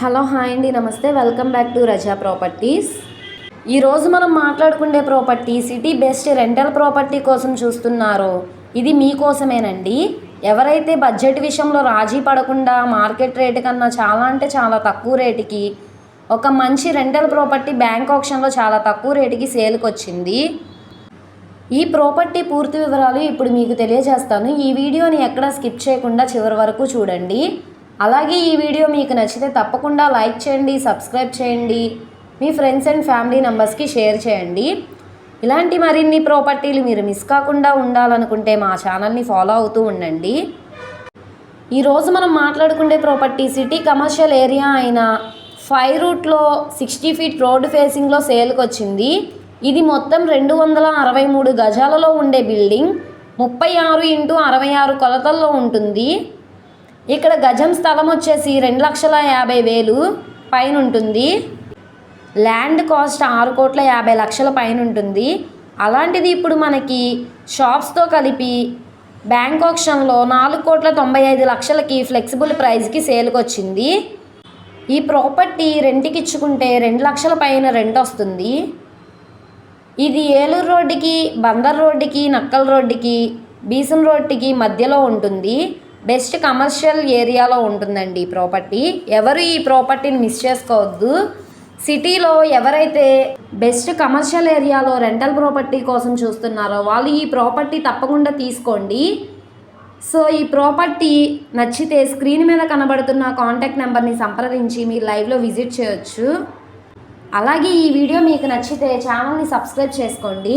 Hello hi అండి. నమస్తే. Welcome back to Raza properties. ఈరోజు మనం మాట్లాడుకునే property city best rental property కోసం చూస్తున్నారో. ఇది మీకోసమేనండి. ఎవరైతే బడ్జెట్ విషయంలో రాజీ పడకుండా మార్కెట్ రేటు కన్నా చాలా అంటే చాలా తక్కువ రేటుకి ఒక మంచి రెంటల్ ప్రాపర్టీ బ్యాంక్ ఆప్షన్లో చాలా తక్కువ రేటుకి సేల్కి వచ్చింది ఈ ప్రాపర్టీ పూర్తి వివరాలు ఇప్పుడు మీకు తెలియజేస్తాను. ఈ వీడియోని ఎక్కడ స్కిప్ చేయకుండా చివరి వరకు చూడండి. అలాగే ఈ వీడియో మీకు నచ్చితే తప్పకుండా లైక్ చేయండి సబ్స్క్రైబ్ చేయండి మీ ఫ్రెండ్స్ అండ్ ఫ్యామిలీ మెంబర్స్కి షేర్ చేయండి. ఇలాంటి మరిన్ని ప్రాపర్టీలు మీరు మిస్ కాకుండా ఉండాలనుకుంటే మా ఛానల్ని ఫాలో అవుతూ ఉండండి. ఈరోజు మనం మాట్లాడుకునే ప్రాపర్టీ సిటీ కమర్షియల్ ఏరియా అయిన ఫైవ్ రూట్లో సిక్స్టీ ఫీట్ రోడ్డు ఫేసింగ్లో సేల్కి వచ్చింది ఇది మొత్తం రెండు వందల అరవై మూడు గజాలలో ఉండే బిల్డింగ్ ముప్పై ఆరు ఇంటూ అరవై ఆరు కొలతల్లో ఉంటుంది. ఇక్కడ గజం స్థలం వచ్చేసి రెండు లక్షల యాభై వేలు పైన ఉంటుంది. ల్యాండ్ కాస్ట్ ఆరు కోట్ల యాభై లక్షల పైన ఉంటుంది. అలాంటిది ఇప్పుడు మనకి షాప్స్తో కలిపి బ్యాంక్ ఆప్షన్లో నాలుగు కోట్ల తొంభై ఐదు లక్షలకి ఫ్లెక్సిబుల్ ప్రైస్కి సేల్కి వచ్చింది. ఈ ప్రాపర్టీ రెంట్కి ఇచ్చుకుంటే రెండు లక్షల పైన రెంట్ వస్తుంది. ఇది ఏలూరు రోడ్డుకి బందర్ రోడ్డుకి నక్కల్ రోడ్డుకి బీసన్ రోడ్డుకి మధ్యలో ఉంటుంది. బెస్ట్ కమర్షియల్ ఏరియాలో ఉంటుందండి ఈ ప్రాపర్టీ. ఎవరు ఈ ప్రాపర్టీని మిస్ చేసుకోవద్దు. సిటీలో ఎవరైతే బెస్ట్ కమర్షియల్ ఏరియాలో రెంటల్ ప్రాపర్టీ కోసం చూస్తున్నారో వాళ్ళు ఈ ప్రాపర్టీ తప్పకుండా తీసుకోండి. సో ఈ ప్రాపర్టీ నచ్చితే స్క్రీన్ మీద కనబడుతున్న కాంటాక్ట్ నెంబర్ని సంప్రదించి మీరు లైవ్లో విజిట్ చేయొచ్చు. అలాగే ఈ వీడియో మీకు నచ్చితే ఛానల్ని సబ్స్క్రైబ్ చేసుకోండి.